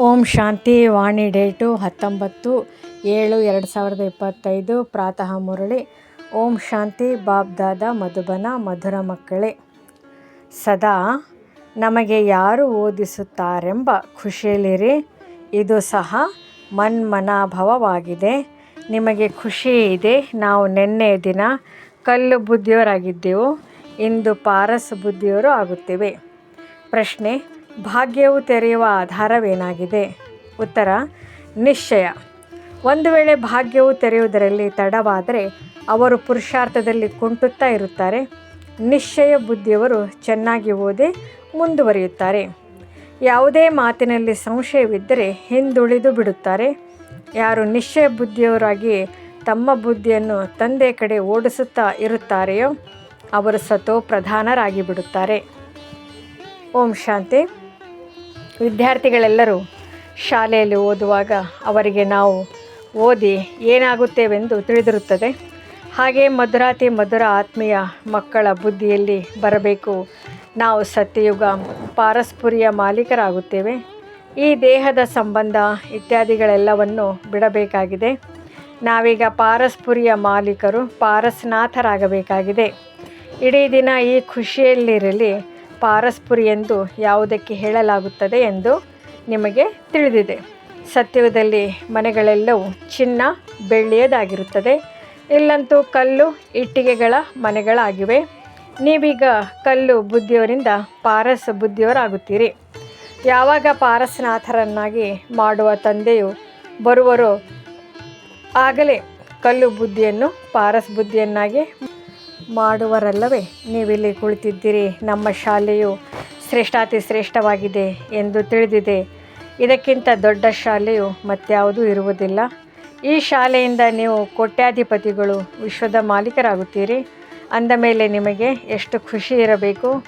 ಓಂ ಶಾಂತಿ ವಾಣಿ date ಹತ್ತೊಂಬತ್ತು ಏಳು ಎರಡು ಸಾವಿರದ ಇಪ್ಪತ್ತೈದು, ಪ್ರಾತಃ ಮುರಳಿ. ಓಂ ಶಾಂತಿ ಬಾಬ್ ದಾದ ಮಧುಬನ ಮಧುರ ಮಕ್ಕಳೇ. ಸದಾ ನಮಗೆ ಯಾರು ಓದಿಸುತ್ತಾರೆಂಬ ಖುಷಿಯಲ್ಲಿರಿ. ಇದು ಸಹ ಮನ್ಮನಾಭವವಾಗಿದೆ. ನಿಮಗೆ ಖುಷಿ ಇದೆ. ನಾವು ನಿನ್ನೆ ದಿನ ಕಲ್ಲು ಬುದ್ಧಿಯವರಾಗಿದ್ದೆವು. ಇಂದು ಪಾರಸ್ ಬುದ್ಧಿಯವರು ಆಗುತ್ತೇವೆ. ಪ್ರಶ್ನೆ ಭಾಗ್ಯವು ತೆರೆಯುವ ಆಧಾರವೇನಾಗಿದೆ? ಉತ್ತರ, ನಿಶ್ಚಯ. ಒಂದು ವೇಳೆ ಭಾಗ್ಯವು ತೆರೆಯುವುದರಲ್ಲಿ ತಡವಾದರೆ ಅವರು ಪುರುಷಾರ್ಥದಲ್ಲಿ ಕುಂಟುತ್ತಾ ಇರುತ್ತಾರೆ. ನಿಶ್ಚಯ ಬುದ್ಧಿಯವರು ಚೆನ್ನಾಗಿ ಓದಿ ಮುಂದುವರಿಯುತ್ತಾರೆ. ಯಾವುದೇ ಮಾತಿನಲ್ಲಿ ಸಂಶಯವಿದ್ದರೆ ಹಿಂದುಳಿದು ಬಿಡುತ್ತಾರೆ. ಯಾರು ನಿಶ್ಚಯ ಬುದ್ಧಿಯವರಾಗಿ ತಮ್ಮ ಬುದ್ಧಿಯನ್ನು ತಂದೆ ಕಡೆ ಓಡಿಸುತ್ತಾ ಇರುತ್ತಾರೆಯೋ, ಅವರು ಸತೋ ಪ್ರಧಾನರಾಗಿ ಬಿಡುತ್ತಾರೆ ಓಂ ಶಾಂತಿ. ವಿದ್ಯಾರ್ಥಿಗಳೆಲ್ಲರೂ ಶಾಲೆಯಲ್ಲಿ ಓದುವಾಗ ಅವರಿಗೆ ನಾವು ಓದಿ ಏನಾಗುತ್ತೇವೆಂದು ತಿಳಿದಿರುತ್ತದೆ. ಹಾಗೆ ಮಧುರಾತಿ ಮಧುರ ಆತ್ಮೀಯ ಮಕ್ಕಳ ಬುದ್ಧಿಯಲ್ಲಿ ಬರಬೇಕು. ನಾವು ಸತ್ಯಯುಗ, ಪಾರಸ್ಪುರಿಯ ಮಾಲೀಕರಾಗುತ್ತೇವೆ. ಈ ದೇಹದ ಸಂಬಂಧ ಇತ್ಯಾದಿಗಳೆಲ್ಲವನ್ನು ಬಿಡಬೇಕಾಗಿದೆ. ನಾವೀಗ ಪಾರಸ್ಪುರಿಯ ಮಾಲೀಕರು, ಪಾರಸ್ನಾಥರಾಗಬೇಕಾಗಿದೆ. ಇಡೀ ದಿನ ಈ ಖುಷಿಯಲ್ಲಿರಲಿ ಪಾರಸ್ಪುರಿ ಎಂದು ಯಾವುದಕ್ಕೆ ಹೇಳಲಾಗುತ್ತದೆ ಎಂದು ನಿಮಗೆ ತಿಳಿದಿದೆ. ಸತ್ಯದಲ್ಲಿ ಮನೆಗಳೆಲ್ಲವೂ ಚಿನ್ನ, ಬೆಳ್ಳಿಯದಾಗಿರುತ್ತದೆ. ಇಲ್ಲಂತೂ ಕಲ್ಲು ಇಟ್ಟಿಗೆಗಳ ಮನೆಗಳಾಗಿವೆ. ನೀವೀಗ ಕಲ್ಲು ಬುದ್ಧಿಯವರಿಂದ ಪಾರಸ್ ಬುದ್ಧಿಯವರಾಗುತ್ತೀರಿ. ಯಾವಾಗ ಪಾರಸನಾಥರನ್ನಾಗಿ ಮಾಡುವ ತಂದೆಯು ಬರುವರೋ ಆಗಲೇ ಕಲ್ಲು ಬುದ್ಧಿಯನ್ನು ಪಾರಸ್ ಬುದ್ಧಿಯನ್ನಾಗಿ ಮಾಡುವರಲ್ಲವೇ? ನೀವಿಲ್ಲಿ ಕುಳಿತಿದ್ದೀರಿ. ನಮ್ಮ ಶಾಲೆಯು ಶ್ರೇಷ್ಠಾತಿ ಶ್ರೇಷ್ಠವಾಗಿದೆ ಎಂದು ತಿಳಿದಿದೆ. ಇದಕ್ಕಿಂತ ದೊಡ್ಡ ಶಾಲೆಯು ಮತ್ಯಾವುದೂ ಇರುವುದಿಲ್ಲ. ಈ ಶಾಲೆಯಿಂದ ನೀವು ಕೋಟ್ಯಾಧಿಪತಿಗಳು, ವಿಶ್ವದ ಮಾಲೀಕರಾಗುತ್ತೀರಿ. ಅಂದ ಮೇಲೆ ನಿಮಗೆ ಎಷ್ಟು ಖುಷಿ ಇರಬೇಕು?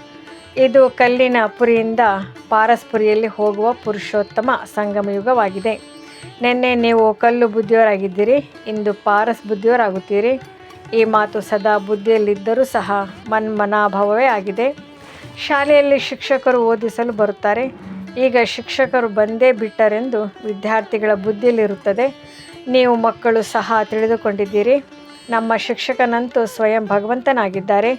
ಇದು ಕಲ್ಲಿನ ಪುರಿಯಿಂದ ಪಾರಸ್ಪುರಿಯಲ್ಲಿ ಹೋಗುವ ಪುರುಷೋತ್ತಮ ಸಂಗಮಯುಗವಾಗಿದೆ ನಿನ್ನೆ ನೀವು ಕಲ್ಲು ಬುದ್ಧಿಯವರಾಗಿದ್ದೀರಿ. ಇಂದು ಪಾರಸ್ ಬುದ್ಧಿಯವರಾಗುತ್ತೀರಿ. ಈ ಮಾತು ಸದಾ ಬುದ್ಧಿಯಲ್ಲಿದ್ದರೂ ಸಹ ಮನ್ಮನಾಭಾವವೇ ಆಗಿದೆ. ಶಾಲೆಯಲ್ಲಿ ಶಿಕ್ಷಕರು ಓದಿಸಲು ಬರುತ್ತಾರೆ. ಈಗ ಶಿಕ್ಷಕರು ಬಂದೇ ಬಿಟ್ಟರೆಂದು ವಿದ್ಯಾರ್ಥಿಗಳ ಬುದ್ಧಿಯಲ್ಲಿರುತ್ತದೆ. ನೀವು ಮಕ್ಕಳು ಸಹ ತಿಳಿದುಕೊಂಡಿದ್ದೀರಿ. ನಮ್ಮ ಶಿಕ್ಷಕನಂತೂ ಸ್ವಯಂ ಭಗವಂತನಾಗಿದ್ದಾರೆ.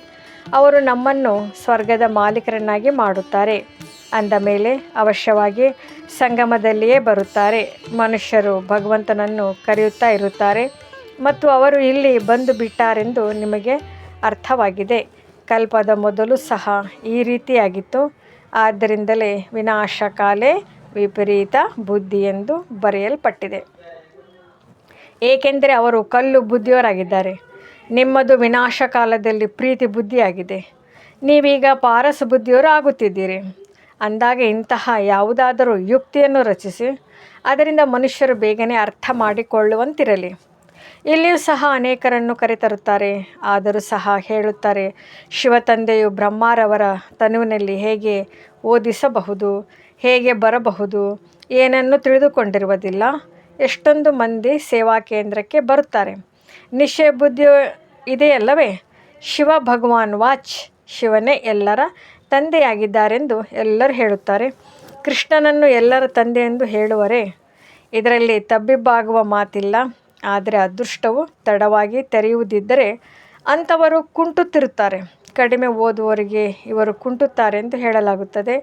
ಅವರು ನಮ್ಮನ್ನು ಸ್ವರ್ಗದ ಮಾಲೀಕರನ್ನಾಗಿ ಮಾಡುತ್ತಾರೆ. ಅಂದ ಮೇಲೆ ಅವಶ್ಯವಾಗಿ ಸಂಗಮದಲ್ಲಿಯೇ ಬರುತ್ತಾರೆ. ಮನುಷ್ಯರು ಭಗವಂತನನ್ನು ಕರೆಯುತ್ತಾ ಇರುತ್ತಾರೆ. ಮತ್ತು ಅವರು ಇಲ್ಲಿ ಬಂದು ಬಿಟ್ಟಾರೆಂದು ನಿಮಗೆ ಅರ್ಥವಾಗಿದೆ. ಕಲ್ಪದ ಮೊದಲು ಸಹ ಈ ರೀತಿಯಾಗಿತ್ತು. ಆದ್ದರಿಂದಲೇ ವಿನಾಶಕಾಲೇ ವಿಪರೀತ ಬುದ್ಧಿ ಎಂದು ಬರೆಯಲ್ಪಟ್ಟಿದೆ. ಏಕೆಂದರೆ ಅವರು ಕಲ್ಲು ಬುದ್ಧಿಯವರಾಗಿದ್ದಾರೆ. ನಿಮ್ಮದು ವಿನಾಶ ಕಾಲದಲ್ಲಿ ಪ್ರೀತಿ ಬುದ್ಧಿಯಾಗಿದೆ. ನೀವೀಗ ಪಾರಸ ಬುದ್ಧಿಯವರು ಆಗುತ್ತಿದ್ದೀರಿ. ಅಂದಾಗ ಇಂತಹ ಯಾವುದಾದರೂ ಯುಕ್ತಿಯನ್ನು ರಚಿಸಿ, ಅದರಿಂದ ಮನುಷ್ಯರು ಬೇಗನೆ ಅರ್ಥ ಮಾಡಿಕೊಳ್ಳುವಂತಿರಲಿ. ಇಲ್ಲಿಯೂ ಸಹ ಅನೇಕರನ್ನು ಕರೆತರುತ್ತಾರೆ. ಆದರೂ ಸಹ ಹೇಳುತ್ತಾರೆ, ಶಿವತಂದೆಯು ಬ್ರಹ್ಮಾರವರ ತನುವಿನಲ್ಲಿ ಹೇಗೆ ಓದಿಸಬಹುದು, ಹೇಗೆ ಬರಬಹುದು, ಏನನ್ನು ತಿಳಿದುಕೊಂಡಿರುವುದಿಲ್ಲ. ಎಷ್ಟೊಂದು ಮಂದಿ ಸೇವಾ ಕೇಂದ್ರಕ್ಕೆ ಬರುತ್ತಾರೆ. ನಿಶ್ಚಯ ಬುದ್ಧಿ ಇದೆಯಲ್ಲವೇ? ಶಿವ ಭಗವಾನ್ ವಾಚ್ ಶಿವನೇ ಎಲ್ಲರ ತಂದೆಯಾಗಿದ್ದಾರೆಂದು ಎಲ್ಲರೂ ಹೇಳುತ್ತಾರೆ. ಕೃಷ್ಣನನ್ನು ಎಲ್ಲರ ತಂದೆ ಎಂದು ಹೇಳುವರೇ? ಇದರಲ್ಲಿ ತಬ್ಬಿಬ್ಬಾಗುವ ಮಾತಿಲ್ಲ. ಆದರೆ ಅದೃಷ್ಟವು ತಡವಾಗಿ ತೆರೆಯುವುದಿದ್ದರೆ ಅಂಥವರು ಕುಂಟುತ್ತಿರುತ್ತಾರೆ. ಕಡಿಮೆ ಓದುವವರಿಗೆ ಇವರು ಕುಂಟುತ್ತಾರೆ ಎಂದು ಹೇಳಲಾಗುತ್ತದೆ.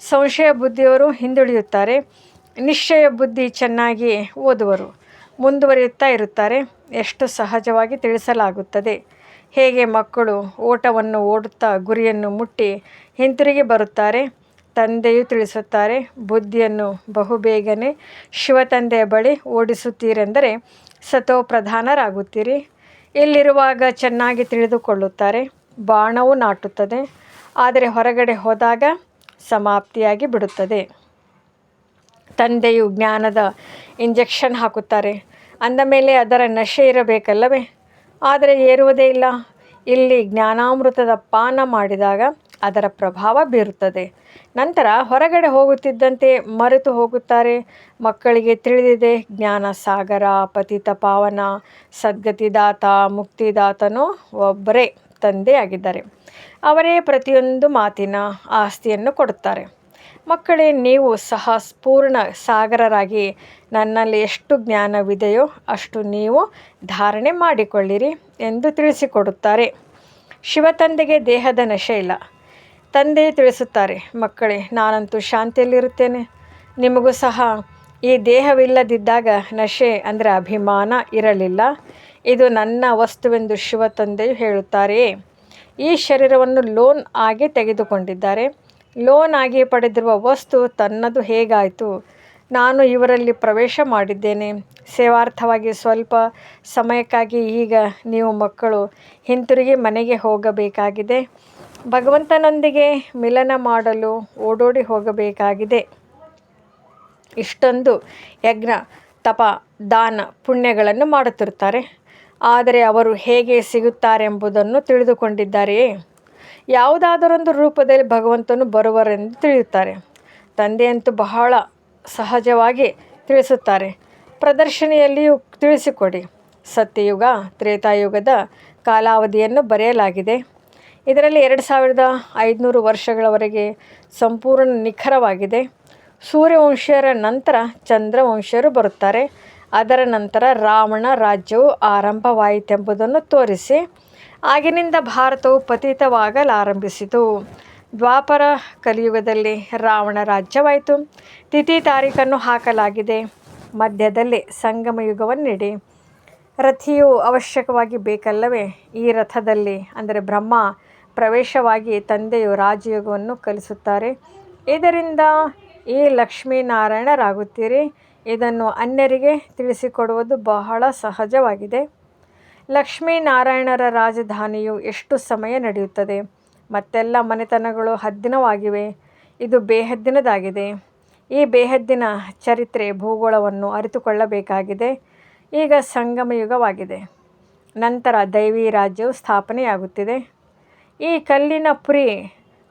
ಸಂಶಯ ಬುದ್ಧಿಯವರು ಹಿಂದುಳಿಯುತ್ತಾರೆ. ನಿಶ್ಚಯ ಬುದ್ಧಿ ಚೆನ್ನಾಗಿ ಓದುವರು ಮುಂದುವರಿಯುತ್ತಾ ಇರುತ್ತಾರೆ. ಎಷ್ಟು ಸಹಜವಾಗಿ ತಿಳಿಸಲಾಗುತ್ತದೆ. ಹೇಗೆ ಮಕ್ಕಳು ಓಟವನ್ನು ಓಡುತ್ತಾ ಗುರಿಯನ್ನು ಮುಟ್ಟಿ ಹಿಂತಿರುಗಿ ಬರುತ್ತಾರೆ. ತಂದೆಯು ತಿಳಿಸುತ್ತಾರೆ, ಬುದ್ಧಿಯನ್ನು ಬಹುಬೇಗನೆ ಶಿವತಂದೆಯ ಬಳಿ ಓಡಿಸುತ್ತೀರೆಂದರೆ ಸತೋ ಪ್ರಧಾನರಾಗುತ್ತೀರಿ. ಇಲ್ಲಿರುವಾಗ ಚೆನ್ನಾಗಿ ತಿಳಿದುಕೊಳ್ಳುತ್ತಾರೆ. ಬಾಣವು ನಾಟುತ್ತದೆ. ಆದರೆ ಹೊರಗಡೆ ಹೋದಾಗ ಸಮಾಪ್ತಿಯಾಗಿ ಬಿಡುತ್ತದೆ. ತಂದೆಯು ಜ್ಞಾನದ ಇಂಜೆಕ್ಷನ್ ಹಾಕುತ್ತಾರೆ. ಅಂದ ಮೇಲೆ ಅದರ ನಶೆ ಇರಬೇಕಲ್ಲವೇ? ಆದರೆ ಏರುವುದೇ ಇಲ್ಲ. ಇಲ್ಲಿ ಜ್ಞಾನಾಮೃತದ ಪಾನ ಮಾಡಿದಾಗ ಅದರ ಪ್ರಭಾವ ಬೀರುತ್ತದೆ. ನಂತರ ಹೊರಗಡೆ ಹೋಗುತ್ತಿದ್ದಂತೆ ಮರೆತು ಹೋಗುತ್ತಾರೆ. ಮಕ್ಕಳಿಗೆ ತಿಳಿದಿದೆ, ಜ್ಞಾನ ಸಾಗರ, ಪತಿತ ಪಾವನ, ಸದ್ಗತಿದಾತ, ಮುಕ್ತಿದಾತನು ಒಬ್ಬರೇ ತಂದೆಯಾಗಿದ್ದಾರೆ. ಅವರೇ ಪ್ರತಿಯೊಂದು ಮಾತಿನ ಆಸ್ತಿಯನ್ನು ಕೊಡುತ್ತಾರೆ. ಮಕ್ಕಳೇ, ನೀವು ಸಹ ಪೂರ್ಣ ಸಾಗರರಾಗಿ ನನ್ನಲ್ಲಿ ಎಷ್ಟು ಜ್ಞಾನವಿದೆಯೋ ಅಷ್ಟು ನೀವು ಧಾರಣೆ ಮಾಡಿಕೊಳ್ಳಿರಿ ಎಂದು ತಿಳಿಸಿಕೊಡುತ್ತಾರೆ. ಶಿವತಂದೆಗೆ ದೇಹದ ನಶೆ ಇಲ್ಲ. ತಂದೆ ತಿಳಿಸುತ್ತಾರೆ, ಮಕ್ಕಳೇ, ನಾನಂತೂ ಶಾಂತಿಯಲ್ಲಿರುತ್ತೇನೆ. ನಿಮಗೂ ಸಹ ಈ ದೇಹವಿಲ್ಲದಿದ್ದಾಗ ನಶೆ ಅಂದರೆ ಅಭಿಮಾನ ಇರಲಿಲ್ಲ. ಇದು ನನ್ನ ವಸ್ತುವೆಂದು ಶಿವ ತಂದೆಯು ಹೇಳುತ್ತಾರೆಯೇ? ಈ ಶರೀರವನ್ನು ಲೋನ್ ಆಗಿ ತೆಗೆದುಕೊಂಡಿದ್ದಾರೆ. ಲೋನ್ ಆಗಿ ಪಡೆದಿರುವ ವಸ್ತು ತನ್ನದು ಹೇಗಾಯಿತು? ನಾನು ಇವರಲ್ಲಿ ಪ್ರವೇಶ ಮಾಡಿದ್ದೇನೆ. ಸೇವಾರ್ಥವಾಗಿ ಸ್ವಲ್ಪ ಸಮಯಕ್ಕಾಗಿ ಈಗ ನೀವು ಮಕ್ಕಳು ಹಿಂತಿರುಗಿ ಮನೆಗೆ ಹೋಗಬೇಕಾಗಿದೆ. ಭಗವಂತನೊಂದಿಗೆ ಮಿಲನ ಮಾಡಲು ಓಡೋಡಿ ಹೋಗಬೇಕಾಗಿದೆ. ಇಷ್ಟೊಂದು ಯಜ್ಞ, ತಪ, ದಾನ, ಪುಣ್ಯಗಳನ್ನು ಮಾಡುತ್ತಿರುತ್ತಾರೆ. ಆದರೆ ಅವರು ಹೇಗೆ ಸಿಗುತ್ತಾರೆಂಬುದನ್ನು ತಿಳಿದುಕೊಂಡಿದ್ದಾರೆಯೇ? ಯಾವುದಾದರೊಂದು ರೂಪದಲ್ಲಿ ಭಗವಂತನು ಬರುವರೆಂದು ತಿಳಿಯುತ್ತಾರೆ. ತಂದೆಯಂತೂ ಬಹಳ ಸಹಜವಾಗಿ ತಿಳಿಸುತ್ತಾರೆ. ಪ್ರದರ್ಶನೆಯಲ್ಲಿಯೂ ತಿಳಿಸಿಕೊಡಿ. ಸತ್ಯಯುಗ, ತ್ರೇತಾಯುಗದ ಕಾಲಾವಧಿಯನ್ನು ಬರೆಯಲಾಗಿದೆ. ಇದರಲ್ಲಿ ಎರಡು ಸಾವಿರದ ಐದುನೂರು ವರ್ಷಗಳವರೆಗೆ ಸಂಪೂರ್ಣ ನಿಖರವಾಗಿದೆ. ಸೂರ್ಯವಂಶೀಯರ ನಂತರ ಚಂದ್ರವಂಶೀಯರು ಬರುತ್ತಾರೆ. ಅದರ ನಂತರ ರಾವಣ ರಾಜ್ಯವು ಆರಂಭವಾಯಿತೆಂಬುದನ್ನು ತೋರಿಸಿ ಆಗಿನಿಂದ ಭಾರತವು ಪತಿತವಾಗಲಾರಂಭಿಸಿತು. ದ್ವಾಪರ ಕಲಿಯುಗದಲ್ಲಿ ರಾವಣ ರಾಜ್ಯವಾಯಿತು. ತಿಥಿ ತಾರೀಖನ್ನು ಹಾಕಲಾಗಿದೆ. ಮಧ್ಯದಲ್ಲಿ ಸಂಗಮ ಯುಗವನ್ನಿಡಿ. ರಥಿಯು ಅವಶ್ಯಕವಾಗಿ ಬೇಕಲ್ಲವೇ? ಈ ರಥದಲ್ಲಿ, ಅಂದರೆ ಬ್ರಹ್ಮ ಪ್ರವೇಶವಾಗಿ ತಂದೆಯು ರಾಜಯೋಗವನ್ನು ಕಲಿಸುತ್ತಾರೆ. ಇದರಿಂದ ಈ ಲಕ್ಷ್ಮೀನಾರಾಯಣರಾಗುತ್ತೀರಿ. ಇದನ್ನು ಅನ್ಯರಿಗೆ ತಿಳಿಸಿಕೊಡುವುದು ಬಹಳ ಸಹಜವಾಗಿದೆ. ಲಕ್ಷ್ಮೀನಾರಾಯಣರ ರಾಜಧಾನಿಯು ಎಷ್ಟು ಸಮಯ ನಡೆಯುತ್ತದೆ? ಮತ್ತೆಲ್ಲ ಮನೆತನಗಳು ಹದ್ದಿನವಾಗಿವೆ. ಇದು ಬೇಹದ್ದಿನದಾಗಿದೆ. ಈ ಬೇಹದ್ದಿನ ಚರಿತ್ರೆ ಭೂಗೋಳವನ್ನು ಅರಿತುಕೊಳ್ಳಬೇಕಾಗಿದೆ. ಈಗ ಸಂಗಮಯುಗವಾಗಿದೆ. ನಂತರ ದೈವಿ ರಾಜ್ಯವು ಸ್ಥಾಪನೆಯಾಗುತ್ತಿದೆ. ಈ ಕಲ್ಲಿನ ಪುರಿ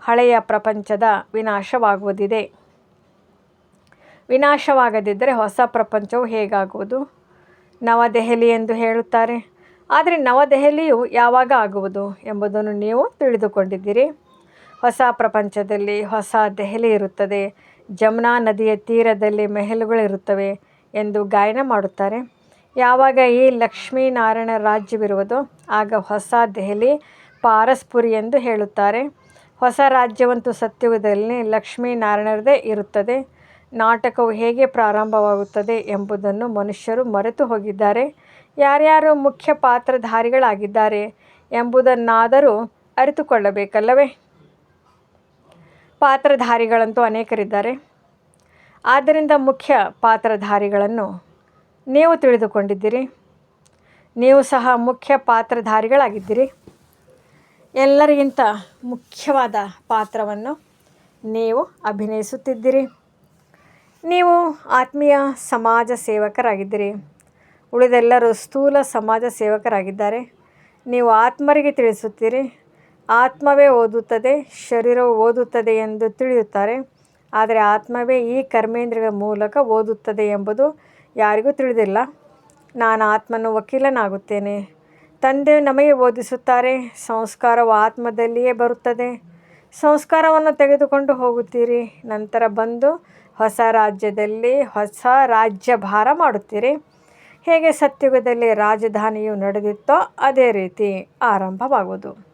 ಹಳೆಯ ಪ್ರಪಂಚದ ವಿನಾಶವಾಗುವುದಿದೆ. ವಿನಾಶವಾಗದಿದ್ದರೆ ಹೊಸ ಪ್ರಪಂಚವು ಹೇಗಾಗುವುದು? ನವದೆಹಲಿ ಎಂದು ಹೇಳುತ್ತಾರೆ. ಆದರೆ ನವದೆಹಲಿಯು ಯಾವಾಗ ಆಗುವುದು ಎಂಬುದನ್ನು ನೀವು ತಿಳಿದುಕೊಂಡಿದ್ದೀರಿ. ಹೊಸ ಪ್ರಪಂಚದಲ್ಲಿ ಹೊಸ ದೆಹಲಿ ಇರುತ್ತದೆ. ಜಮುನಾ ನದಿಯ ತೀರದಲ್ಲಿ ಮೆಹಲುಗಳಿರುತ್ತವೆ ಎಂದು ಗಾಯನ ಮಾಡುತ್ತಾರೆ. ಯಾವಾಗ ಈ ಲಕ್ಷ್ಮೀನಾರಾಯಣ ರಾಜ್ಯವಿರುವುದೋ, ಆಗ ಹೊಸ ದೆಹಲಿ ಪಾರಸ್ಪುರಿ ಎಂದು ಹೇಳುತ್ತಾರೆ. ಹೊಸ ರಾಜ್ಯವಂತೂ ಸತ್ಯುಗದಲ್ಲಿ ಲಕ್ಷ್ಮೀನಾರಾಯಣರದೇ ಇರುತ್ತದೆ. ನಾಟಕವು ಹೇಗೆ ಪ್ರಾರಂಭವಾಗುತ್ತದೆ ಎಂಬುದನ್ನು ಮನುಷ್ಯರು ಮರೆತು ಹೋಗಿದ್ದಾರೆ. ಯಾರ್ಯಾರು ಮುಖ್ಯ ಪಾತ್ರಧಾರಿಗಳಾಗಿದ್ದಾರೆ ಎಂಬುದನ್ನಾದರೂ ಅರಿತುಕೊಳ್ಳಬೇಕಲ್ಲವೇ? ಪಾತ್ರಧಾರಿಗಳಂತೂ ಅನೇಕರಿದ್ದಾರೆ. ಆದ್ದರಿಂದ ಮುಖ್ಯ ಪಾತ್ರಧಾರಿಗಳನ್ನು ನೀವು ತಿಳಿದುಕೊಂಡಿದ್ದೀರಿ. ನೀವು ಸಹ ಮುಖ್ಯ ಪಾತ್ರಧಾರಿಗಳಾಗಿದ್ದೀರಿ. ಎಲ್ಲರಿಗಿಂತ ಮುಖ್ಯವಾದ ಪಾತ್ರವನ್ನು ನೀವು ಅಭಿನಯಿಸುತ್ತಿದ್ದೀರಿ. ನೀವು ಆತ್ಮೀಯ ಸಮಾಜ ಸೇವಕರಾಗಿದ್ದೀರಿ. ಉಳಿದೆಲ್ಲರೂ ಸ್ಥೂಲ ಸಮಾಜ ಸೇವಕರಾಗಿದ್ದಾರೆ. ನೀವು ಆತ್ಮರಿಗೆ ತಿಳಿಸುತ್ತೀರಿ. ಆತ್ಮವೇ ಓದುತ್ತದೆ, ಶರೀರವು ಓದುತ್ತದೆ ಎಂದು ತಿಳಿಯುತ್ತಾರೆ. ಆದರೆ ಆತ್ಮವೇ ಈ ಕರ್ಮೇಂದ್ರಗಳ ಮೂಲಕ ಓದುತ್ತದೆ ಎಂಬುದು ಯಾರಿಗೂ ತಿಳಿದಿಲ್ಲ. ನಾನು ಆತ್ಮನ ವಕೀಲನಾಗುತ್ತೇನೆ. ತಂದೆ ನಮಗೆ ಬೋಧಿಸುತ್ತಾರೆ, ಸಂಸ್ಕಾರವು ಆತ್ಮದಲ್ಲಿಯೇ ಬರುತ್ತದೆ. ಸಂಸ್ಕಾರವನ್ನು ತೆಗೆದುಕೊಂಡು ಹೋಗುತ್ತೀರಿ, ನಂತರ ಬಂದು ಹೊಸ ರಾಜ್ಯದಲ್ಲಿ ಹೊಸ ರಾಜ್ಯಭಾರ ಮಾಡುತ್ತೀರಿ. ಹೇಗೆ ಸತ್ಯುಗದಲ್ಲಿ ರಾಜಧಾನಿಯು ನಡೆದಿತ್ತೋ ಅದೇ ರೀತಿ ಆರಂಭವಾಗುವುದು.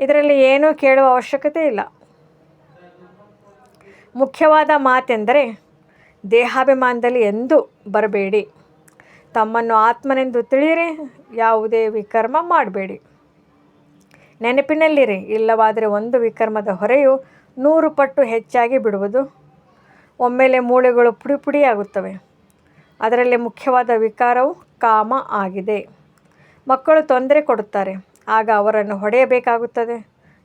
ಇದರಲ್ಲಿ ಏನೂ ಕೇಳುವ ಅವಶ್ಯಕತೆ ಇಲ್ಲ. ಮುಖ್ಯವಾದ ಮಾತೆಂದರೆ, ದೇಹಾಭಿಮಾನದಲ್ಲಿ ಎಂದೂ ಬರಬೇಡಿ. ತಮ್ಮನ್ನು ಆತ್ಮನೆಂದು ತಿಳಿಯಿರಿ, ಯಾವುದೇ ವಿಕರ್ಮ ಮಾಡಬೇಡಿ. ನೆನಪಿನಲ್ಲಿರಿ, ಇಲ್ಲವಾದರೆ ಒಂದು ವಿಕರ್ಮದ ಹೊರೆಯು ನೂರು ಪಟ್ಟು ಹೆಚ್ಚಾಗಿ ಬಿಡುವುದು. ಒಮ್ಮೆಲೆ ಮೂಳೆಗಳು ಪುಡಿ ಪುಡಿಯಾಗುತ್ತವೆ. ಅದರಲ್ಲಿ ಮುಖ್ಯವಾದ ವಿಕಾರವು ಕಾಮ ಆಗಿದೆ. ಮಕ್ಕಳು ತೊಂದರೆ ಕೊಡುತ್ತಾರೆ, ಆಗ ಅವರನ್ನು ಹೊಡೆಯಬೇಕಾಗುತ್ತದೆ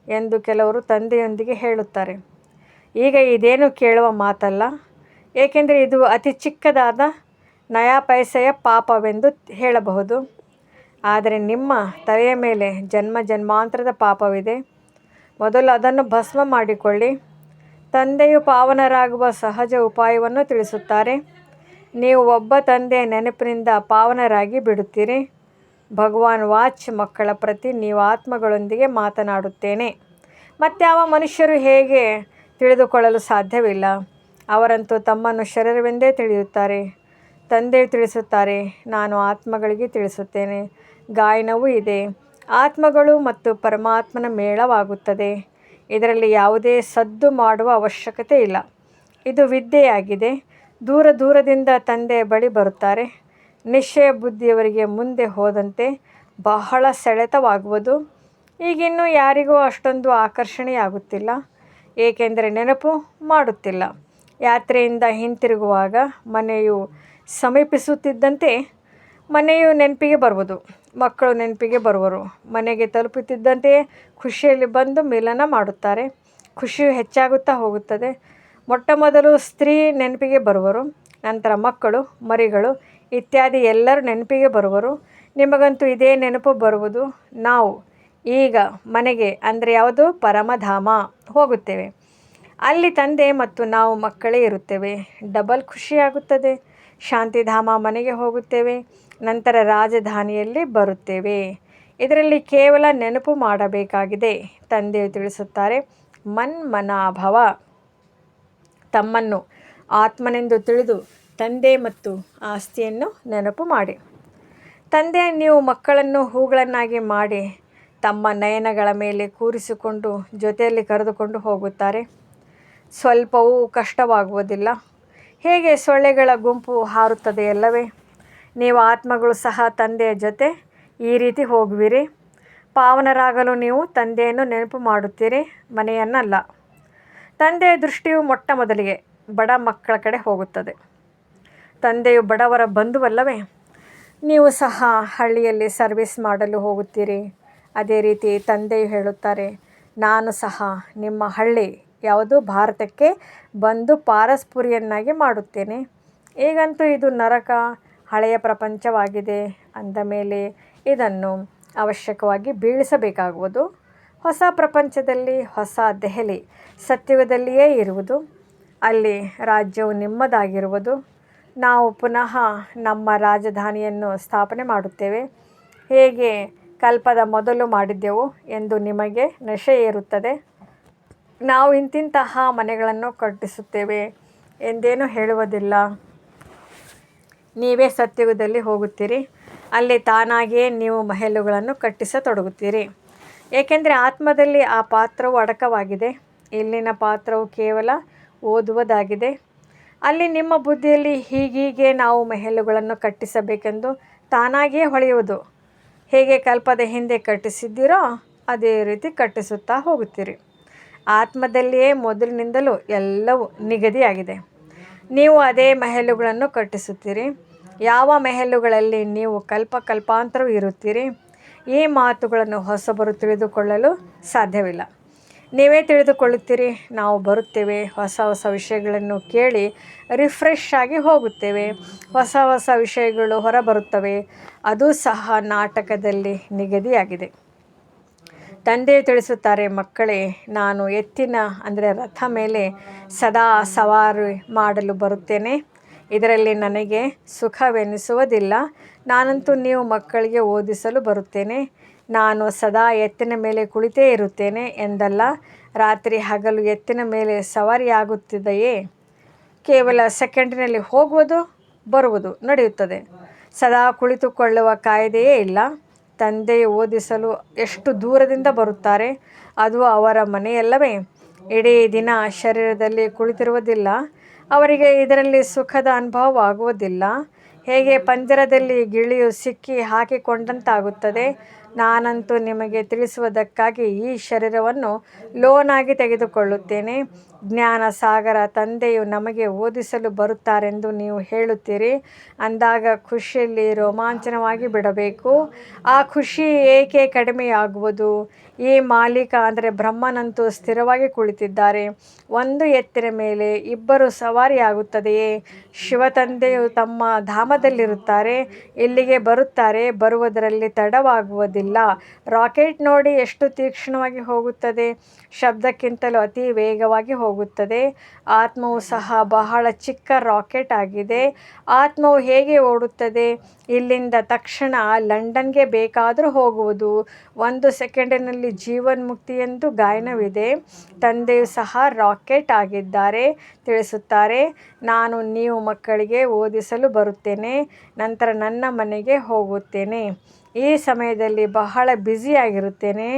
ಎಂದು ಕೆಲವರು ತಂದೆಯೊಂದಿಗೆ ಹೇಳುತ್ತಾರೆ. ಈಗ ಇದೇನು ಕೇಳುವ ಮಾತಲ್ಲ, ಏಕೆಂದರೆ ಇದು ಅತಿ ಚಿಕ್ಕದಾದ ನಯಾ ಪೈಸೆಯ ಪಾಪವೆಂದು ಹೇಳಬಹುದು. ಆದರೆ ನಿಮ್ಮ ತಲೆಯ ಮೇಲೆ ಜನ್ಮ ಜನ್ಮಾಂತರದ ಪಾಪವಿದೆ. ಮೊದಲು ಅದನ್ನು ಭಸ್ಮ ಮಾಡಿಕೊಳ್ಳಿ. ತಂದೆಯು ಪಾವನರಾಗುವ ಸಹಜ ಉಪಾಯವನ್ನು ತಿಳಿಸುತ್ತಾರೆ. ನೀವು ಒಬ್ಬ ತಂದೆಯ ನೆನಪಿನಿಂದ ಪಾವನರಾಗಿ ಬಿಡುತ್ತೀರಿ. ಭಗವಾನ್ ವಾಚ್ ಮಕ್ಕಳ ಪ್ರತಿ ನೀವು ಆತ್ಮಗಳೊಂದಿಗೆ ಮಾತನಾಡುತ್ತೇನೆ. ಮತ್ಯಾವ ಮನುಷ್ಯರು ಹೇಗೆ ತಿಳಿದುಕೊಳ್ಳಲು ಸಾಧ್ಯವಿಲ್ಲ. ಅವರಂತೂ ತಮ್ಮನ್ನು ಶರೀರವೆಂದೇ ತಿಳಿಯುತ್ತಾರೆ. ತಂದೆಯು ತಿಳಿಸುತ್ತಾರೆ, ನಾನು ಆತ್ಮಗಳಿಗೆ ತಿಳಿಸುತ್ತೇನೆ. ಗಾಯನವೂ ಇದೆ. ಆತ್ಮಗಳು ಮತ್ತು ಪರಮಾತ್ಮನ ಮೇಳವಾಗುತ್ತದೆ. ಇದರಲ್ಲಿ ಯಾವುದೇ ಸದ್ದು ಮಾಡುವ ಅವಶ್ಯಕತೆ ಇಲ್ಲ. ಇದು ವಿದ್ಯೆಯಾಗಿದೆ. ದೂರ ದೂರದಿಂದ ತಂದೆ ಬಳಿ ಬರುತ್ತಾರೆ. ನಿಶ್ಚಯ ಬುದ್ಧಿಯವರಿಗೆ ಮುಂದೆ ಹೋದಂತೆ ಬಹಳ ಸೆಳೆತವಾಗುವುದು. ಈಗಿನ್ನೂ ಯಾರಿಗೂ ಅಷ್ಟೊಂದು ಆಕರ್ಷಣೆಯಾಗುತ್ತಿಲ್ಲ. ಏಕೆಂದರೆ ನೆನಪು ಮಾಡುತ್ತಿಲ್ಲ. ಯಾತ್ರೆಯಿಂದ ಹಿಂತಿರುಗುವಾಗ ಮನೆಯು ಸಮೀಪಿಸುತ್ತಿದ್ದಂತೆ ಮನೆಯು ನೆನಪಿಗೆ ಬರುವುದು, ಮಕ್ಕಳು ನೆನಪಿಗೆ ಬರುವರು. ಮನೆಗೆ ತಲುಪುತ್ತಿದ್ದಂತೆಯೇ ಖುಷಿಯಲ್ಲಿ ಬಂದು ಮಿಲನ ಮಾಡುತ್ತಾರೆ. ಖುಷಿಯು ಹೆಚ್ಚಾಗುತ್ತಾ ಹೋಗುತ್ತದೆ. ಮೊಟ್ಟ ಮೊದಲು ಸ್ತ್ರೀ ನೆನಪಿಗೆ ಬರುವರು, ನಂತರ ಮಕ್ಕಳು, ಮರಿಗಳು ಇತ್ಯಾದಿ ಎಲ್ಲರೂ ನೆನಪಿಗೆ ಬರುವರು. ನಿಮಗಂತೂ ಇದೇ ನೆನಪು ಬರುವುದು. ನಾವು ಈಗ ಮನೆಗೆ ಅಂದರೆ ಯಾವುದು? ಪರಮಧಾಮ ಹೋಗುತ್ತೇವೆ. ಅಲ್ಲಿ ತಂದೆ ಮತ್ತು ನಾವು ಮಕ್ಕಳೇ ಇರುತ್ತೇವೆ. ಡಬಲ್ ಖುಷಿಯಾಗುತ್ತದೆ. ಶಾಂತಿಧಾಮ ಮನೆಗೆ ಹೋಗುತ್ತೇವೆ, ನಂತರ ರಾಜಧಾನಿಯಲ್ಲಿ ಬರುತ್ತೇವೆ. ಇದರಲ್ಲಿ ಕೇವಲ ನೆನಪು ಮಾಡಬೇಕಾಗಿದೆ, ತಂದೆಯು ತಿಳಿಸುತ್ತಾರೆ ಮನ್ಮನಾಭವ ತಮ್ಮನ್ನು ಆತ್ಮನೆಂದು ತಿಳಿದು ತಂದೆ ಮತ್ತು ಆಸ್ತಿಯನ್ನು ನೆನಪು ಮಾಡಿ. ತಂದೆ, ನೀವು ಮಕ್ಕಳನ್ನು ಹೂಗಳನ್ನಾಗಿ ಮಾಡಿ, ತಮ್ಮ ನಯನಗಳ ಮೇಲೆ ಕೂರಿಸಿಕೊಂಡು ಜೊತೆಯಲ್ಲಿ ಕರೆದುಕೊಂಡು ಹೋಗುತ್ತಾರೆ. ಸ್ವಲ್ಪವೂ ಕಷ್ಟವಾಗುವುದಿಲ್ಲ. ಹೇಗೆ ಸೊಳ್ಳೆಗಳ ಗುಂಪು ಹಾರುತ್ತದೆ ಅಲ್ಲವೇ ನೀವು ಆತ್ಮಗಳು ಸಹ ತಂದೆಯ ಜೊತೆ ಈ ರೀತಿ ಹೋಗುವಿರಿ. ಪಾವನರಾಗಲು ನೀವು ತಂದೆಯನ್ನು ನೆನಪು ಮಾಡುತ್ತೀರಿ, ಮನೆಯನ್ನಲ್ಲ. ತಂದೆಯ ದೃಷ್ಟಿಯು ಮೊಟ್ಟ ಮೊದಲಿಗೆ ಬಡ ಮಕ್ಕಳ ಕಡೆ ಹೋಗುತ್ತದೆ. ತಂದೆಯು ಬಡವರ ಬಂಧುವಲ್ಲವೇ? ನೀವು ಸಹ ಹಳ್ಳಿಯಲ್ಲಿ ಸರ್ವಿಸ್ ಮಾಡಲು ಹೋಗುತ್ತೀರಿ. ಅದೇ ರೀತಿ ತಂದೆಯು ಹೇಳುತ್ತಾರೆ, ನಾನು ಸಹ ನಿಮ್ಮ ಹಳ್ಳಿ ಯಾವುದು ಭಾರತಕ್ಕೆ ಬಂದು ಪಾರಸ್ಪುರಿಯನ್ನಾಗಿ ಮಾಡುತ್ತೇನೆ. ಈಗಂತೂ ಇದು ನರಕ, ಹಳೆಯ ಪ್ರಪಂಚವಾಗಿದೆ ಅಂದ ಮೇಲೆ ಇದನ್ನು ಅವಶ್ಯಕವಾಗಿ ಬೀಳಿಸಬೇಕಾಗುವುದು. ಹೊಸ ಪ್ರಪಂಚದಲ್ಲಿ ಹೊಸ ದೆಹಲಿ ಸತ್ಯುಗದಲ್ಲಿಯೇ ಇರುವುದು. ಅಲ್ಲಿ ರಾಜ್ಯವು ನಿಮ್ಮದಾಗಿರುವುದು. ನಾವು ಪುನಃ ನಮ್ಮ ರಾಜಧಾನಿಯನ್ನು ಸ್ಥಾಪನೆ ಮಾಡುತ್ತೇವೆ. ಹೇಗೆ ಕಲ್ಪದ ಮೊದಲು ಮಾಡಿದ್ದೆವು ಎಂದು ನಿಮಗೆ ನಶೆ ಏರುತ್ತದೆ ನಾವು ಇಂತಿಂತಹ ಮನೆಗಳನ್ನು ಕಟ್ಟಿಸುತ್ತೇವೆ ಎಂದೇನೂ ಹೇಳುವುದಿಲ್ಲ. ನೀವೇ ಸತ್ಯುಗದಲ್ಲಿ ಹೋಗುತ್ತೀರಿ. ಅಲ್ಲಿ ತಾನಾಗಿಯೇ ನೀವು ಮಹಲುಗಳನ್ನು ಕಟ್ಟಿಸತೊಡಗುತ್ತೀರಿ. ಏಕೆಂದರೆ ಆತ್ಮದಲ್ಲಿ ಆ ಪಾತ್ರವು ಅಡಕವಾಗಿದೆ. ಇಲ್ಲಿನ ಪಾತ್ರವು ಕೇವಲ ಓದುವುದಾಗಿದೆ. ಅಲ್ಲಿ ನಿಮ್ಮ ಬುದ್ಧಿಯಲ್ಲಿ ಹೀಗೀಗೆ ನಾವು ಮೆಹಲುಗಳನ್ನು ಕಟ್ಟಿಸಬೇಕೆಂದು ತಾನಾಗಿಯೇ ಹೊಳೆಯುವುದು. ಹೇಗೆ ಕಲ್ಪದ ಹಿಂದೆ ಕಟ್ಟಿಸಿದ್ದೀರೋ ಅದೇ ರೀತಿ ಕಟ್ಟಿಸುತ್ತಾ ಹೋಗುತ್ತೀರಿ. ಆತ್ಮದಲ್ಲಿಯೇ ಮೊದಲಿನಿಂದಲೂ ಎಲ್ಲವೂ ನಿಗದಿಯಾಗಿದೆ. ನೀವು ಅದೇ ಮೆಹಲುಗಳನ್ನು ಕಟ್ಟಿಸುತ್ತೀರಿ. ಯಾವ ಮೆಹಲುಗಳಲ್ಲಿ ನೀವು ಕಲ್ಪ ಕಲ್ಪಾಂತರವೂ ಇರುತ್ತೀರಿ, ಈ ಮಾತುಗಳನ್ನು ಹೊಸಬರು ತಿಳಿದುಕೊಳ್ಳಲು ಸಾಧ್ಯವಿಲ್ಲ. ನೀವೇ ತಿಳಿದುಕೊಳ್ಳುತ್ತೀರಿ, ನಾವು ಬರುತ್ತೇವೆ, ಹೊಸ ಹೊಸ ವಿಷಯಗಳನ್ನು ಕೇಳಿ ರಿಫ್ರೆಶ್ ಆಗಿ ಹೋಗುತ್ತೇವೆ. ಹೊಸ ಹೊಸ ವಿಷಯಗಳು ಹೊರಬರುತ್ತವೆ. ಅದು ಸಹ ನಾಟಕದಲ್ಲಿ ನಿಗದಿಯಾಗಿದೆ. ತಂದೆ ತಿಳಿಸುತ್ತಾರೆ, ಮಕ್ಕಳೇ, ನಾನು ಎತ್ತಿನ, ಅಂದರೆ ರಥ ಮೇಲೆ ಸದಾ ಸವಾರಿ ಮಾಡಲು ಬರುತ್ತೇನೆ. ಇದರಲ್ಲಿ ನನಗೆ ಸುಖವೆನಿಸುವುದಿಲ್ಲ. ನಾನಂತೂ ನೀವು ಮಕ್ಕಳಿಗೆ ಓದಿಸಲು ಬರುತ್ತೇನೆ. ನಾನು ಸದಾ ಎತ್ತಿನ ಮೇಲೆ ಕುಳಿತೇ ಇರುತ್ತೇನೆ ಎಂದಲ್ಲ, ರಾತ್ರಿ ಹಗಲು ಎತ್ತಿನ ಮೇಲೆ ಸವಾರಿಯಾಗುತ್ತಿದೆಯೇ ಕೇವಲ ಸೆಕೆಂಡಿನಲ್ಲಿ ಹೋಗುವುದು, ಬರುವುದು ನಡೆಯುತ್ತದೆ. ಸದಾ ಕುಳಿತುಕೊಳ್ಳುವ ಕಾಯ್ದೆಯೇ ಇಲ್ಲ. ತಂದೆಯು ಓದಿಸಲು ಎಷ್ಟು ದೂರದಿಂದ ಬರುತ್ತಾರೆ, ಅದು ಅವರ ಮನೆಯಲ್ಲವೇ? ಇಡೀ ದಿನ ಶರೀರದಲ್ಲಿ ಕುಳಿತಿರುವುದಿಲ್ಲ, ಅವರಿಗೆ ಇದರಲ್ಲಿ ಸುಖದ ಅನುಭವವಾಗುವುದಿಲ್ಲ. ಹೇಗೆ ಪಂಜರದಲ್ಲಿ ಗಿಳಿಯು ಸಿಕ್ಕಿ ಹಾಕಿಕೊಂಡಂತಾಗುತ್ತದೆ, ನಾನಂತೂ ನಿಮಗೆ ತಿಳಿಸುವುದಕ್ಕಾಗಿ ಈ ಶರೀರವನ್ನು ಲೋನಾಗಿ ತೆಗೆದುಕೊಳ್ಳುತ್ತೇನೆ. ಜ್ಞಾನ ಸಾಗರ ತಂದೆಯು ನಮಗೆ ಓದಿಸಲು ಬರುತ್ತಾರೆಂದು ನೀವು ಹೇಳುತ್ತೀರಿ. ಅಂದಾಗ ಖುಷಿಯಲ್ಲಿ ರೋಮಾಂಚನವಾಗಿ ಬಿಡಬೇಕು. ಆ ಖುಷಿ ಏಕೆ ಕಡಿಮೆಯಾಗುವುದು? ಈ ಮಾಲೀಕ ಅಂದರೆ ಬ್ರಹ್ಮನಂತೂ ಸ್ಥಿರವಾಗಿ ಕುಳಿತಿದ್ದಾರೆ. ಒಂದು ಎತ್ತಿನ ಮೇಲೆ ಇಬ್ಬರು ಸವಾರಿಯಾಗುತ್ತದೆಯೇ ಶಿವತಂದೆಯು ತಮ್ಮ ಧಾಮದಲ್ಲಿರುತ್ತಾರೆ. ಇಲ್ಲಿಗೆ ಬರುತ್ತಾರೆ. ಬರುವುದರಲ್ಲಿ ತಡವಾಗುವುದಿಲ್ಲ. ರಾಕೆಟ್ ನೋಡಿ ಎಷ್ಟು ತೀಕ್ಷ್ಣವಾಗಿ ಹೋಗುತ್ತದೆ. ಶಬ್ದಕ್ಕಿಂತಲೂ ಅತಿ ವೇಗವಾಗಿ ಹೋಗುತ್ತದೆ. ಆತ್ಮವು ಸಹ ಬಹಳ ಚಿಕ್ಕ ರಾಕೆಟ್ ಆಗಿದೆ. ಆತ್ಮವು ಹೇಗೆ ಓಡುತ್ತದೆ? ಇಲ್ಲಿಂದ ತಕ್ಷಣ ಲಂಡನ್ಗೆ ಬೇಕಾದರೂ ಹೋಗುವುದು. ಒಂದು ಸೆಕೆಂಡಿನಲ್ಲಿ ಜೀವನ್ಮುಕ್ತಿ ಎಂದು ಗಾಯನವಿದೆ. ತಂದೆಯು ಸಹ ರಾಕೆಟ್ ಆಗಿದ್ದಾರೆ, ತಿಳಿಸುತ್ತಾರೆ. ನಾನು ನೀವು ಮಕ್ಕಳಿಗೆ ಓದಿಸಲು ಬರುತ್ತೇನೆ, ನಂತರ ನನ್ನ ಮನೆಗೆ ಹೋಗುತ್ತೇನೆ. ಈ ಸಮಯದಲ್ಲಿ ಬಹಳ ಬ್ಯುಸಿಯಾಗಿರುತ್ತೇನೆ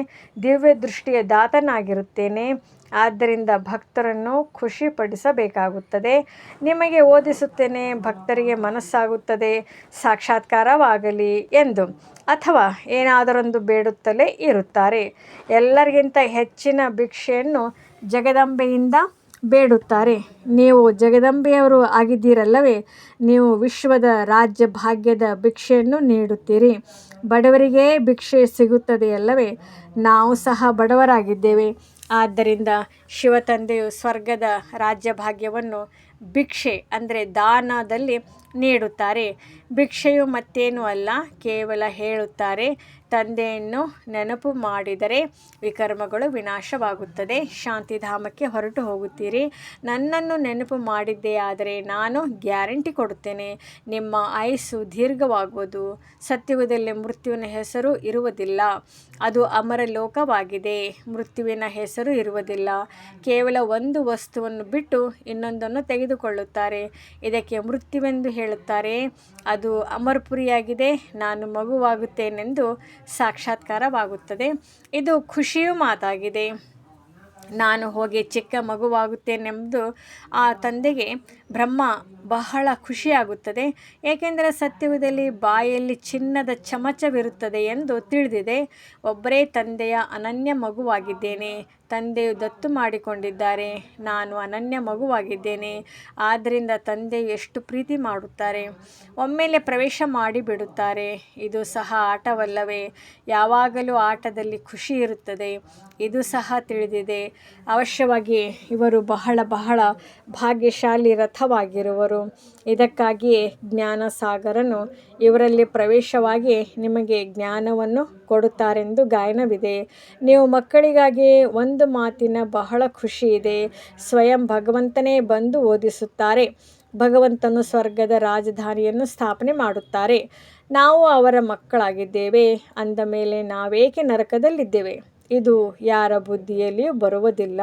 ದಿವ್ಯ ದೃಷ್ಟಿಯ ದಾತನಾಗಿರುತ್ತೇನೆ. ಆದ್ದರಿಂದ ಭಕ್ತರನ್ನು ಖುಷಿಪಡಿಸಬೇಕಾಗುತ್ತದೆ. ನಿಮಗೆ ಓದಿಸುತ್ತೇನೆ, ಭಕ್ತರಿಗೆ ಮನಸ್ಸಾಗುತ್ತದೆ, ಸಾಕ್ಷಾತ್ಕಾರವಾಗಲಿ ಎಂದು. ಅಥವಾ ಏನಾದರೊಂದು ಬೇಡುತ್ತಲೇ ಇರುತ್ತಾರೆ. ಎಲ್ಲರಿಗಿಂತ ಹೆಚ್ಚಿನ ಭಿಕ್ಷೆಯನ್ನು ಜಗದಂಬೆಯಿಂದ ಬೇಡುತ್ತಾರೆ. ನೀವು ಜಗದಂಬೆಯವರು ಆಗಿದ್ದೀರಲ್ಲವೇ, ನೀವು ವಿಶ್ವದ ರಾಜ್ಯ ಭಾಗ್ಯದ ಭಿಕ್ಷೆಯನ್ನು ನೀಡುತ್ತೀರಿ. ಬಡವರಿಗೆ ಭಿಕ್ಷೆ ಸಿಗುತ್ತದೆಯಲ್ಲವೇ, ನಾವು ಸಹ ಬಡವರಾಗಿದ್ದೇವೆ. ಆದ್ದರಿಂದ ಶಿವತಂದೆಯು ಸ್ವರ್ಗದ ರಾಜ್ಯ ಭಾಗ್ಯವನ್ನು ಭಿಕ್ಷೆ ಅಂದರೆ ದಾನದಲ್ಲಿ ನೀಡುತ್ತಾರೆ. ಭಿಕ್ಷೆಯು ಮತ್ತೇನೂ ಅಲ್ಲ, ಕೇವಲ ಹೇಳುತ್ತಾರೆ, ತಂದೆಯನ್ನು ನೆನಪು ಮಾಡಿದರೆ ವಿಕರ್ಮಗಳು ವಿನಾಶವಾಗುತ್ತದೆ. ಶಾಂತಿಧಾಮಕ್ಕೆ ಹೊರಟು ಹೋಗುತ್ತೀರಿ. ನನ್ನನ್ನು ನೆನಪು ಮಾಡಿದ್ದೇ ಆದರೆ ನಾನು ಗ್ಯಾರಂಟಿ ಕೊಡುತ್ತೇನೆ, ನಿಮ್ಮ ಆಯಸ್ಸು ದೀರ್ಘವಾಗುವುದು. ಸತ್ಯುಗದಲ್ಲಿ ಮೃತ್ಯುವಿನ ಹೆಸರು ಇರುವುದಿಲ್ಲ, ಅದು ಅಮರ ಲೋಕವಾಗಿದೆ ಮೃತ್ಯುವಿನ ಹೆಸರು ಇರುವುದಿಲ್ಲ. ಕೇವಲ ಒಂದು ವಸ್ತುವನ್ನು ಬಿಟ್ಟು ಇನ್ನೊಂದನ್ನು ತೆಗೆದುಕೊಳ್ಳುತ್ತಾರೆ. ಇದಕ್ಕೆ ಮೃತ್ಯುವೆಂದು ಹೇಳುತ್ತಾರೆ, ಅದು ಅಮರ್ಪುರಿಯಾಗಿದೆ, ನಾನು ಮಗುವಾಗುತ್ತೇನೆಂದು ಸಾಕ್ಷಾತ್ಕಾರವಾಗುತ್ತದೆ. ಇದು ಖುಷಿಯೂ ಮಾತಾಗಿದೆ. ನಾನು ಹೋಗಿ ಚಿಕ್ಕ ಮಗುವಾಗುತ್ತೇನೆಂದು ಆ ತಂದೆಗೆ ಬ್ರಹ್ಮ ಬಹಳ ಖುಷಿಯಾಗುತ್ತದೆ. ಏಕೆಂದರೆ ಸತ್ಯವದಲ್ಲಿ ಬಾಯಲ್ಲಿ ಚಿನ್ನದ ಚಮಚವಿರುತ್ತದೆ ಎಂದು ತಿಳಿದಿದೆ. ಒಬ್ಬರೇ ತಂದೆಯ ಅನನ್ಯ ಮಗುವಾಗಿದ್ದೇನೆ. ತಂದೆಯು ದತ್ತು ಮಾಡಿಕೊಂಡಿದ್ದಾರೆ. ನಾನು ಅನನ್ಯ ಮಗುವಾಗಿದ್ದೇನೆ. ಆದ್ದರಿಂದ ತಂದೆ ಎಷ್ಟು ಪ್ರೀತಿ ಮಾಡುತ್ತಾರೆ. ಒಮ್ಮೆಲೆ ಪ್ರವೇಶ ಮಾಡಿಬಿಡುತ್ತಾರೆ. ಇದು ಸಹ ಆಟವಲ್ಲವೇ. ಯಾವಾಗಲೂ ಆಟದಲ್ಲಿ ಖುಷಿ ಇರುತ್ತದೆ. ಇದು ಸಹ ತಿಳಿದಿದೆ. ಅವಶ್ಯವಾಗಿ ಇವರು ಬಹಳ ಬಹಳ ಭಾಗ್ಯಶಾಲಿ ರಥವಾಗಿರುವರು ಇದಕ್ಕಾಗಿಯೇ ಜ್ಞಾನಸಾಗರನು ಇವರಲ್ಲಿ ಪ್ರವೇಶವಾಗಿ ನಿಮಗೆ ಜ್ಞಾನವನ್ನು ಕೊಡುತ್ತಾರೆಂದು ಗಾಯನವಿದೆ. ನೀವು ಮಕ್ಕಳಿಗಾಗಿ ಒಂದು ಮಾತಿನ ಬಹಳ ಖುಷಿ ಇದೆ ಸ್ವಯಂ ಭಗವಂತನೇ ಬಂದು ಓದಿಸುತ್ತಾರೆ. ಭಗವಂತನು ಸ್ವರ್ಗದ ರಾಜಧಾನಿಯನ್ನು ಸ್ಥಾಪನೆ ಮಾಡುತ್ತಾರೆ. ನಾವು ಅವರ ಮಕ್ಕಳಾಗಿದ್ದೇವೆ. ಅಂದ ಮೇಲೆ ನಾವೇಕೆ ನರಕದಲ್ಲಿದ್ದೇವೆ? ಇದು ಯಾರ ಬುದ್ಧಿಯಲ್ಲಿಯೂ ಬರುವುದಿಲ್ಲ.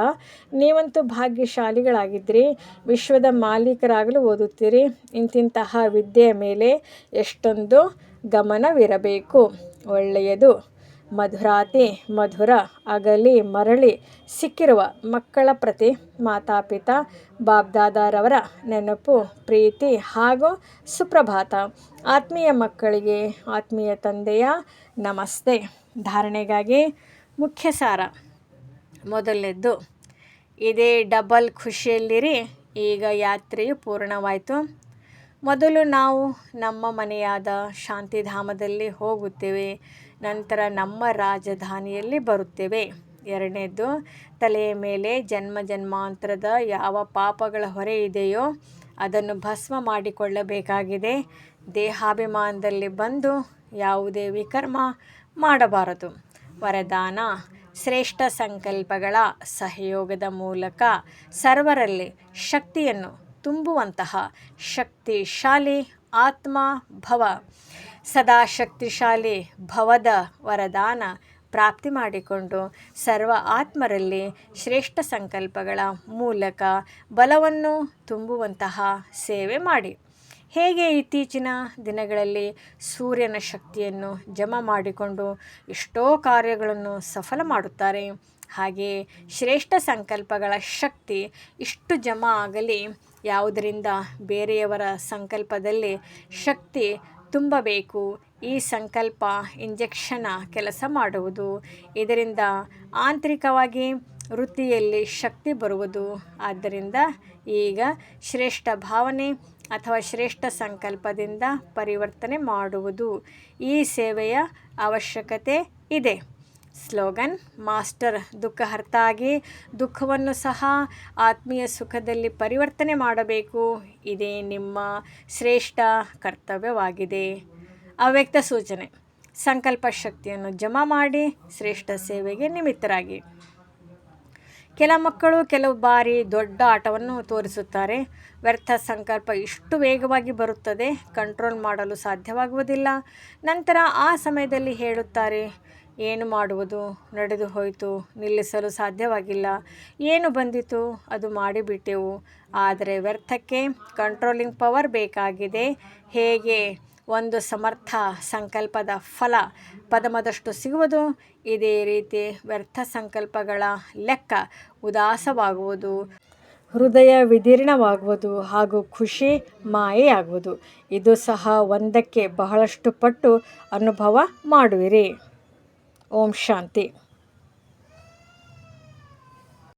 ನೀವಂತೂ ಭಾಗ್ಯಶಾಲಿಗಳಾಗಿದ್ದಿರಿ. ವಿಶ್ವದ ಮಾಲೀಕರಾಗಲು ಓದುತ್ತೀರಿ. ಇಂತಿಂತಹ ವಿದ್ಯೆಯ ಮೇಲೆ ಎಷ್ಟೊಂದು ಗಮನವಿರಬೇಕು. ಒಳ್ಳೆಯದು. ಮಧುರಾತಿ, ಮಧುರ, ಅಗಲಿ, ಮರಳಿ ಸಿಕ್ಕಿರುವ ಮಕ್ಕಳ ಪ್ರತಿ ಮಾತಾಪಿತ, ಬಾಬ್ದಾದಾರವರ ನೆನಪು, ಪ್ರೀತಿ ಹಾಗೂ ಸುಪ್ರಭಾತ. ಆತ್ಮೀಯ ಮಕ್ಕಳಿಗೆ, ಆತ್ಮೀಯ ತಂದೆಯ ನಮಸ್ತೆ. ಧಾರಣೆಗಾಗಿ ಮುಖ್ಯ ಸಾರ. ಮೊದಲನೇದ್ದು, ಇದೇ ಡಬಲ್ ಖುಷಿಯಲ್ಲಿರಿ, ಈಗ ಯಾತ್ರೆಯು ಪೂರ್ಣವಾಯಿತು. ಮೊದಲು ನಾವು ನಮ್ಮ ಮನೆಯಾದ ಶಾಂತಿಧಾಮದಲ್ಲಿ ಹೋಗುತ್ತೇವೆ, ನಂತರ ನಮ್ಮ ರಾಜಧಾನಿಯಲ್ಲಿ ಬರುತ್ತೇವೆ. ಎರಡನೇದ್ದು, ತಲೆಯ ಮೇಲೆ ಜನ್ಮ ಜನ್ಮಾಂತರದ ಯಾವ ಪಾಪಗಳ ಹೊರೆ ಇದೆಯೋ ಅದನ್ನು ಭಸ್ಮ ಮಾಡಿಕೊಳ್ಳಬೇಕಾಗಿದೆ. ದೇಹಾಭಿಮಾನದಲ್ಲಿ ಬಂದು ಯಾವುದೇ ವಿಕರ್ಮ ಮಾಡಬಾರದು. ವರದಾನ. ಶ್ರೇಷ್ಠ ಸಂಕಲ್ಪಗಳ ಸಹಯೋಗದ ಮೂಲಕ ಸರ್ವರಲ್ಲಿ ಶಕ್ತಿಯನ್ನು ತುಂಬುವಂತಹ ಶಕ್ತಿಶಾಲಿ ಆತ್ಮ ಭವ. ಸದಾ ಶಕ್ತಿಶಾಲಿ ಭವದ ವರದಾನ ಪ್ರಾಪ್ತಿ ಮಾಡಿಕೊಂಡು ಸರ್ವ ಆತ್ಮರಲ್ಲಿ ಶ್ರೇಷ್ಠ ಸಂಕಲ್ಪಗಳ ಮೂಲಕ ಬಲವನ್ನು ತುಂಬುವಂತಹ ಸೇವೆ ಮಾಡಿ. ಹೇಗೆ ಇತ್ತೀಚಿನ ದಿನಗಳಲ್ಲಿ ಸೂರ್ಯನ ಶಕ್ತಿಯನ್ನು ಜಮಾ ಮಾಡಿಕೊಂಡು ಎಷ್ಟೋ ಕಾರ್ಯಗಳನ್ನು ಸಫಲ ಮಾಡುತ್ತಾರೆ. ಹಾಗೆಯೇ ಶ್ರೇಷ್ಠ ಸಂಕಲ್ಪಗಳ ಶಕ್ತಿ ಇಷ್ಟು ಜಮಾ ಆಗಲಿ, ಯಾವುದರಿಂದ ಬೇರೆಯವರ ಸಂಕಲ್ಪದಲ್ಲಿ ಶಕ್ತಿ ತುಂಬಬೇಕು, ಈ ಸಂಕಲ್ಪ ಇಂಜೆಕ್ಷನ ಕೆಲಸ ಮಾಡುವುದು, ಇದರಿಂದ ಆಂತರಿಕವಾಗಿ ವೃತ್ತಿಯಲ್ಲಿ ಶಕ್ತಿ ಬರುವುದು. ಆದ್ದರಿಂದ ಈಗ ಶ್ರೇಷ್ಠ ಭಾವನೆ ಅಥವಾ ಶ್ರೇಷ್ಠ ಸಂಕಲ್ಪದಿಂದ ಪರಿವರ್ತನೆ ಮಾಡುವುದು ಈ ಸೇವೆಯ ಅವಶ್ಯಕತೆ ಇದೆ. ಸ್ಲೋಗನ್, ಮಾಸ್ಟರ್ ದುಃಖಹರ್ತಾಗಿ ದುಃಖವನ್ನು ಸಹ ಆತ್ಮೀಯ ಸುಖದಲ್ಲಿ ಪರಿವರ್ತನೆ ಮಾಡಬೇಕು. ಇದೇ ನಿಮ್ಮ ಶ್ರೇಷ್ಠ ಕರ್ತವ್ಯವಾಗಿದೆ. ಅವ್ಯಕ್ತ ಸೂಚನೆ, ಸಂಕಲ್ಪ ಶಕ್ತಿಯನ್ನು ಜಮಾ ಮಾಡಿ ಶ್ರೇಷ್ಠ ಸೇವೆಗೆ ನಿಮಿತ್ತರಾಗಿ. ಕೆಲ ಮಕ್ಕಳು ಕೆಲವು ಬಾರಿ ದೊಡ್ಡ ಆಟವನ್ನು ತೋರಿಸುತ್ತಾರೆ. ವ್ಯರ್ಥ ಸಂಕಲ್ಪ ಇಷ್ಟು ವೇಗವಾಗಿ ಬರುತ್ತದೆ, ಕಂಟ್ರೋಲ್ ಮಾಡಲು ಸಾಧ್ಯವಾಗುವುದಿಲ್ಲ. ನಂತರ ಆ ಸಮಯದಲ್ಲಿ ಹೇಳುತ್ತಾರೆ, ಏನು ಮಾಡುವುದು? ನಡೆದು ಹೋಯಿತು, ನಿಲ್ಲಿಸಲು ಸಾಧ್ಯವಾಗಿಲ್ಲ. ಏನು ಬಂದಿತು? ಅದು ಮಾಡಿಬಿಟ್ಟೆವು. ಆದರೆ ವ್ಯರ್ಥಕ್ಕೆ ಕಂಟ್ರೋಲಿಂಗ್ ಪವರ್ ಬೇಕಾಗಿದೆ. ಹೇಗೆ? ಒಂದು ಸಮರ್ಥ ಸಂಕಲ್ಪದ ಫಲ ಪದಮದಷ್ಟು ಸಿಗುವುದು. ಇದೇ ರೀತಿ ವ್ಯರ್ಥ ಸಂಕಲ್ಪಗಳ ಲೆಕ್ಕ ಉದಾಸವಾಗುವುದು. ಹೃದಯ ವಿದೀರ್ಣವಾಗುವುದು ಹಾಗೂ ಖುಷಿ ಮಾಯೆಯಾಗುವುದು. ಇದು ಸಹ ಒಂದಕ್ಕೆ ಬಹಳಷ್ಟು ಪಟ್ಟು ಅನುಭವ ಮಾಡುವಿರಿ. ಓಂ ಶಾಂತಿ.